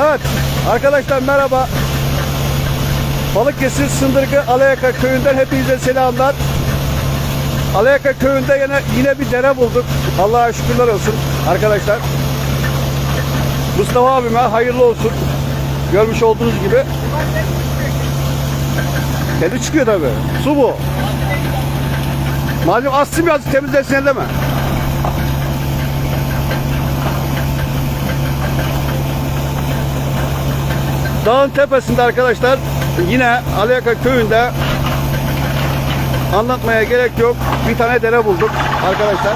Evet arkadaşlar merhaba. Balıkesir Sındırgı Alayaka köyünden hepinize selamlar. Alayaka köyünde yine, yine bir dere bulduk. Allah'a şükürler olsun arkadaşlar. Mustafa abime hayırlı olsun. Görmüş olduğunuz gibi. Kedi çıkıyor tabi. Su bu. Malum astım biraz temizlesin elleme. Dağın tepesinde arkadaşlar yine Alyaka köyünde anlatmaya gerek yok. Bir tane dere bulduk arkadaşlar.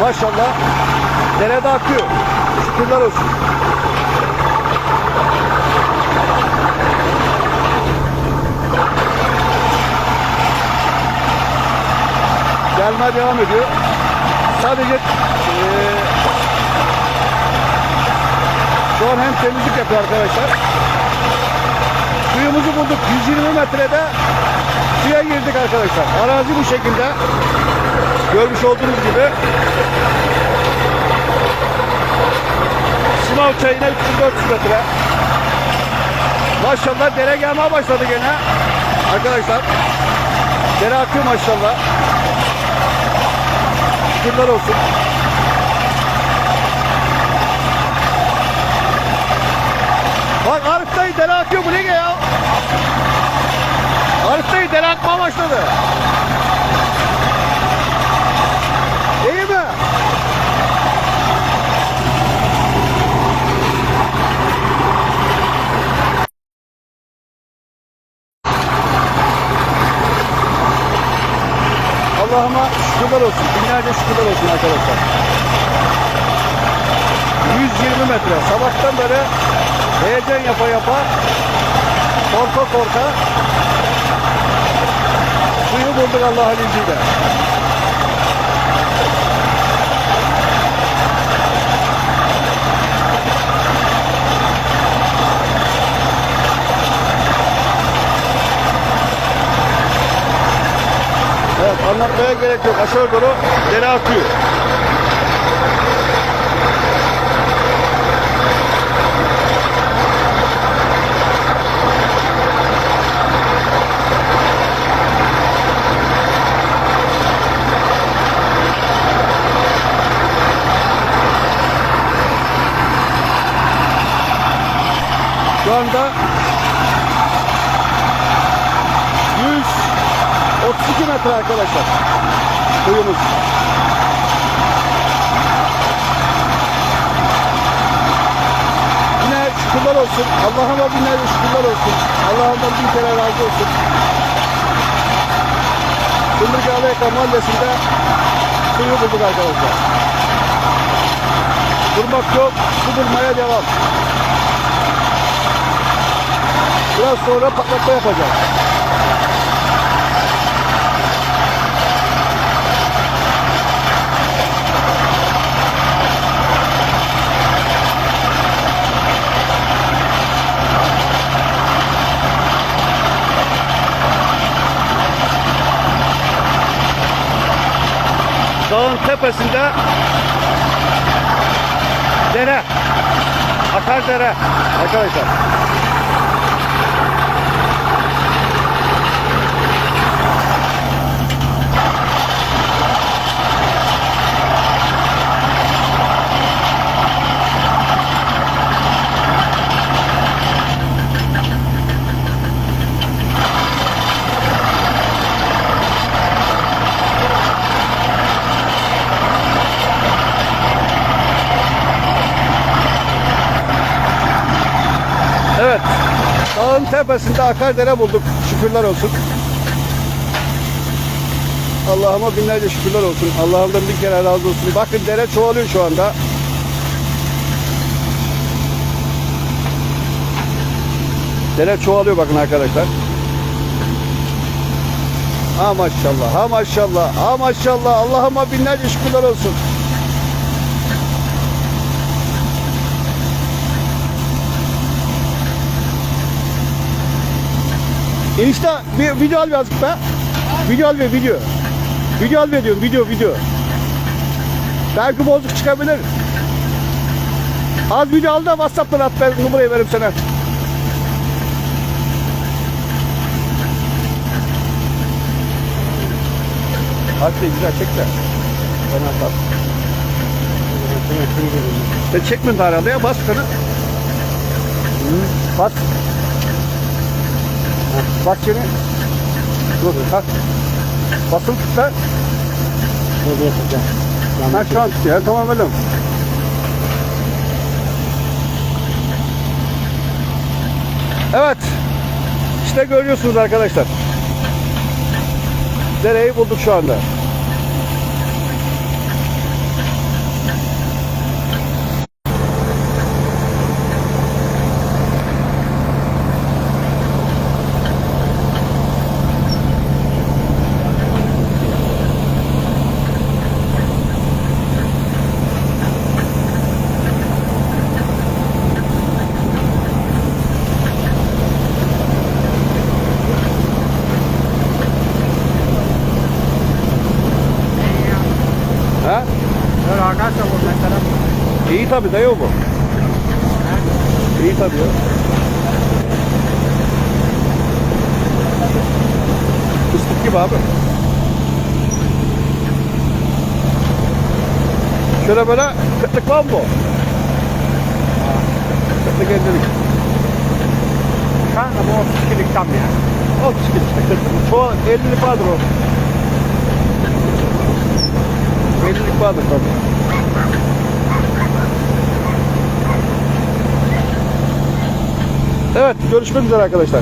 Maşallah dere de akıyor. Şükürler olsun. Gelmeye devam ediyor. Sadece eee şu an hem temizlik yapıyor arkadaşlar. Suyumuzu bulduk 120 metrede suya girdik arkadaşlar. Arazi bu şekilde. Görmüş olduğunuz gibi. Sınav çayına 3400 metre. Maşallah dere gelmeye başladı gene. Arkadaşlar. Dere akıyor maşallah. Şükürler olsun. Dayı dere akıyor bu ne ya? Dayı dere akmaya başladı. İyi mi? Allah'ıma şükürler olsun. Binlerce şükürler olsun arkadaşlar. 120 metre. Sabahtan beri heyecan yapa yapa korka korka suyu bulduk Allah'ın izniyle. Evet anlatmaya gerek yok. Aşağı yukarı dere akıyor. Şu anda 132 metre arkadaşlar. Kuyumuz. Yine şükürler olsun. Allah'ıma binlerce şükürler olsun. Allah'ımdan bin kere razı olsun. Kundurcu Alayaka Mahallesi'nde suyu bulduk arkadaşlar. Durmak yok, su bulmaya devam. Biraz sonra patlatma yapacağız. Dağın tepesinde dere. Akar dere arkadaşlar. Evet. Dağın tepesinde akar dere bulduk. Şükürler olsun. Allah'ıma binlerce şükürler olsun. Allah'ımdan bir kere razı olsun. Bakın dere çoğalıyor şu anda. Dere çoğalıyor bakın arkadaşlar. Ha maşallah, ha maşallah, ha maşallah. Allah'ıma binlerce şükürler olsun. Enişte bir video al birazcık be. Video al bir video. Video al bir diyorum video video. Belki bozuk çıkabilir. Az video al da Whatsapp'tan at ben numarayı veririm sana. Hadi güzel çek de. Bana at. Sen çekme herhalde ya bas sana. Bas. Bas seni. Dur kalk. Basılı tut lan. Böyle yapacağım. Ha şu an tutuyor. Tamam oğlum. Evet. İşte görüyorsunuz arkadaşlar. Dereyi bulduk şu anda. Ha? Böyle arkadaşlar bu mesela. İyi tabii dayı bu. İyi tabii ya. Fıstık gibi abi. Şöyle böyle kıtlık var mı bu? Kıtlık ellilik. Kanka bu 32'lik tam ya. 30 kilo işte kıtlık. Çoğu 50'lik vardır o. 50'lik vardır tabii. Evet görüşmek üzere arkadaşlar.